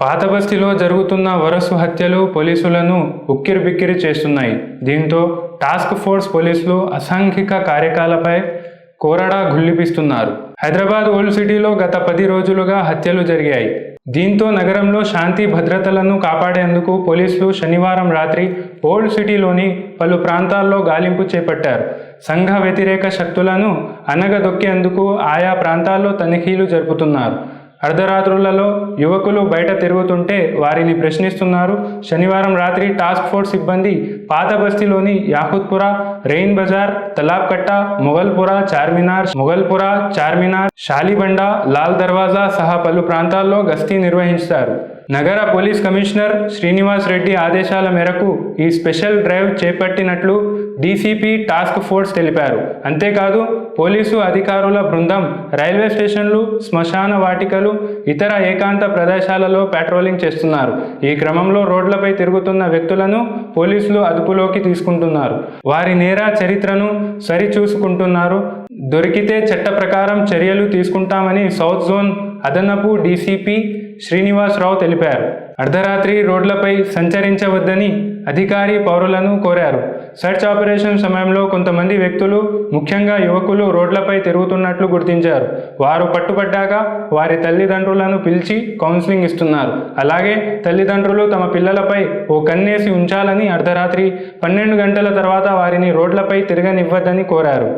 పాతబస్తీలో జరుగుతున్న వరసు హత్యలు పోలీసులను ఉక్కిరిబిక్కిరి చేస్తున్నాయి. దీంతో టాస్క్ ఫోర్స్ పోలీసులు అసాంఘిక కార్యకాలపై కోరడా గుల్లిపిస్తున్నారు హైదరాబాద్ ఓల్డ్ సిటీలో గత పది రోజులుగా హత్యలు జరిగాయి. దీంతో నగరంలో శాంతి భద్రతలను కాపాడేందుకు పోలీసులు శనివారం రాత్రి ఓల్డ్ సిటీలోని పలు ప్రాంతాల్లో గాలింపు చేపట్టారు. సంఘ వ్యతిరేక శక్తులను అనగదొక్కేందుకు ఆయా ప్రాంతాల్లో తనిఖీలు జరుపుతున్నారు. అర్ధరాత్రులలో యువకులు బయట తిరుగుతుంటే వారిని ప్రశ్నిస్తున్నారు. శనివారం రాత్రి టాస్క్ ఫోర్స్ సిబ్బంది పాత బస్తీలోని యాకుత్పుర రెయిన్ బజార్ తలాబ్కట్ట మొఘల్పురా చార్మినార్ మొఘల్పురా చార్మినార్ షాలిబండ లాల్ దర్వాజా సహా పలు ప్రాంతాల్లో గస్తీ నిర్వహించారు. నగర పోలీస్ కమిషనర్ శ్రీనివాస్ రెడ్డి ఆదేశాల మేరకు ఈ స్పెషల్ డ్రైవ్ చేపట్టినట్లు డీసీపీ టాస్క్ ఫోర్స్ తెలిపారు. అంతేకాదు పోలీసు అధికారుల బృందం రైల్వే స్టేషన్లు శ్మశాన వాటికలు ఇతర ఏకాంత ప్రదేశాలలో పెట్రోలింగ్ చేస్తున్నారు. ఈ క్రమంలో రోడ్లపై తిరుగుతున్న వ్యక్తులను పోలీసులు అదుపులోకి తీసుకుంటున్నారు. వారి నేర చరిత్రను సరిచూసుకుంటున్నారు. దొరికితే చట్ట ప్రకారం చర్యలు తీసుకుంటామని సౌత్ జోన్ అదనపు డీసీపీ శ్రీనివాసరావు తెలిపారు. అర్ధరాత్రి రోడ్లపై సంచరించవద్దని అధికారి పౌరులను కోరారు. సెర్చ్ ఆపరేషన్ సమయంలో కొంతమంది వ్యక్తులు ముఖ్యంగా యువకులు రోడ్లపై తిరుగుతున్నట్లు గుర్తించారు. వారు పట్టుబడ్డాక వారి తల్లిదండ్రులను పిలిచి కౌన్సిలింగ్ ఇస్తున్నారు. అలాగే తల్లిదండ్రులు తమ పిల్లలపై ఓ కన్నేసి ఉంచాలని అర్ధరాత్రి పన్నెండు గంటల తర్వాత వారిని రోడ్లపై తిరగనివ్వద్దని కోరారు.